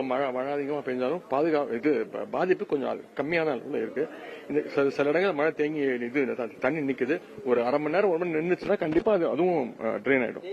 இவ்வளவு மழை மழை அதிகமா பெஞ்சாலும் பாதுகா இது பாதிப்பு கொஞ்சம் கம்மியான அளவுல இருக்கு. இந்த சில- சில இடங்கள் மழை தேங்கி இது தண்ணி நிக்குது. ஒரு அரை மணி நேரம் ஒரு மணி நின்றுச்சுன்னா கண்டிப்பா அது அதுவும் ட்ரெயின் ஆயிடும்.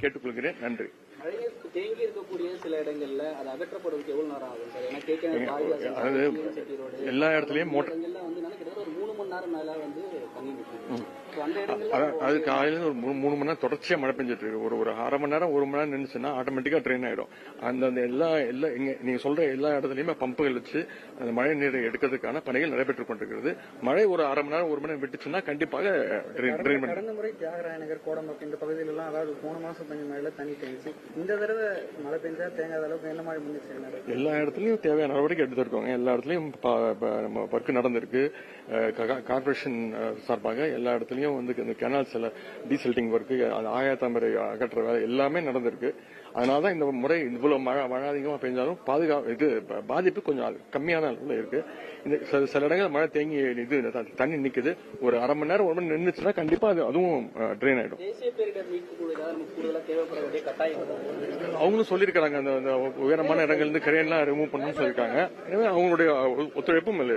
கேட்டுக்கொள்கிறேன். நன்றி. மழைநீர் தேங்கி இருக்கக்கூடிய சில இடங்கள்ல அது அகற்றப்படுவதற்கு எவ்வளவு நேரம் ஆகும் சார்? ஏன்னா கேட்க காளிதாசன் அதாவது செட்டி ரோடு. எல்லா இடத்துலயும் மோட்டர் இடங்கள்ல வந்து என்னன்னா கிட்டத்தட்ட ஒரு மூணு மணி நேரம் மேல வந்து தண்ணி நிற்கும் அது காலையில ஒரு மூணு மூணு நேரம் தொடர்ச்சியா மழை பெஞ்சிட்டு இருக்கு. ஒரு ஒரு அரை மணி நேரம் ஒரு மணி நேரம் நின்றுச்சுன்னா ஆட்டோமேட்டிக்கா ட்ரெயின் ஆயிடும். அந்த எல்லா எல்லா இங்க நீங்க சொல்ற எல்லா இடத்துலயுமே பம்புகள் வச்சு அந்த மழை நீரை எடுக்கிறதுக்கான பணிகள் நடைபெற்றுக் கொண்டிருக்கிறது. மழை ஒரு அரை மணி நேரம் ஒரு மணி நேரம் விட்டுச்சுன்னா கண்டிப்பாக கடந்த முறை தியாகராய நகர் கோடம்பக்கம் இந்த பகுதியில எல்லாம் அதாவது போன மாசம் பெஞ்ச மழையில தண்ணி தேங்கிச்சு இந்த தடவை மழை பெஞ்சா தேங்காத அளவுக்கு என்ன மாதிரி முன்னெச்சரிக்கை எல்லா இடத்துலயும் தேவையான நடவடிக்கை எடுத்திருக்கோங்க எல்லா இடத்துலயும் ஒர்க் நடந்திருக்கு. அஹ் கா- கார்ப்பரேஷன் அஹ், சார்பாக எல்லா இடத்துலயும் வந்து இந்த கெனால்ஸ் எல்லாம் டீசல்டிங் ஒர்க் ஆயத்தாமரை அகற்ற வேலை எல்லாமே நடந்திருக்கு. அதனாலதான் இந்த முறை இவ்வளவு மழை மழை அதிகமா பெஞ்சாலும் பாதுகா இது பாதிப்பு கொஞ்சம் கம்மியான அளவுல இருக்கு. இந்த சில- சில இடங்கள் மழை தேங்கி இது தண்ணி நிக்குது. ஒரு அரை மணி நேரம் ஒரு மணி நின்றுச்சுன்னா கண்டிப்பா அது அதுவும் ட்ரெயின் ஆயிடும். வரும். அவங்களும் சொல்லியிருக்காங்க அந்த உயரமான இடங்கள்ல இருந்து கிரைன்லாம் ரிமூவ் பண்ணணும்னு சொல்லியிருக்காங்க. எனவே அவங்களுடைய ஒத்துழைப்பும் இல்லை